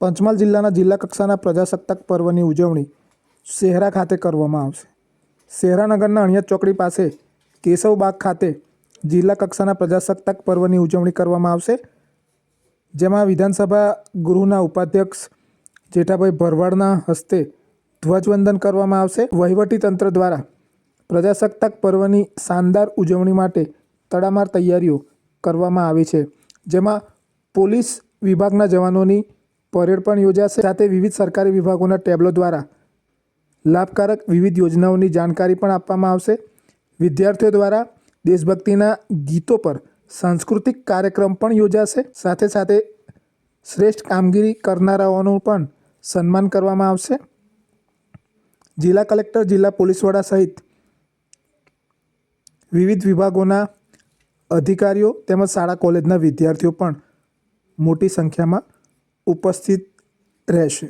પંચમહાલ જિલ્લાના જિલ્લા કક્ષાના પ્રજાસત્તાક પર્વની ઉજવણી શહેરા ખાતે કરવામાં આવશે. શહેરાનગરના અણિયાદ ચોકડી પાસે કેશવબાગ ખાતે જિલ્લા કક્ષાના પ્રજાસત્તાક પર્વની ઉજવણી કરવામાં આવશે. જેમાં વિધાનસભા ગૃહના ઉપાધ્યક્ષ જેઠાભાઈ ભરવાડના હસ્તે ધ્વજવંદન કરવામાં આવશે. વહીવટી તંત્ર દ્વારા પ્રજાસત્તાક પર્વની શાનદાર ઉજવણી માટે તડામાર તૈયારીઓ કરવામાં આવી છે. જેમાં પોલીસ વિભાગના જવાનોની પરેડ પણ યોજાશે. સાથે વિવિધ સરકારી વિભાગોના ટેબ્લો દ્વારા લાભકારક વિવિધ યોજનાઓની જાણકારી પણ આપવામાં આવશે. વિદ્યાર્થીઓ દ્વારા દેશભક્તિના ગીતો પર સાંસ્કૃતિક કાર્યક્રમ પણ યોજાશે. સાથે સાથે શ્રેષ્ઠ કામગીરી કરનારાઓનું પણ સન્માન કરવામાં આવશે. જિલ્લા કલેક્ટર, જિલ્લા પોલીસ વડા સહિત વિવિધ વિભાગોના અધિકારીઓ તેમજ શાળા, કોલેજના વિદ્યાર્થીઓ પણ મોટી સંખ્યામાં ઉપસ્થિત રહેશે.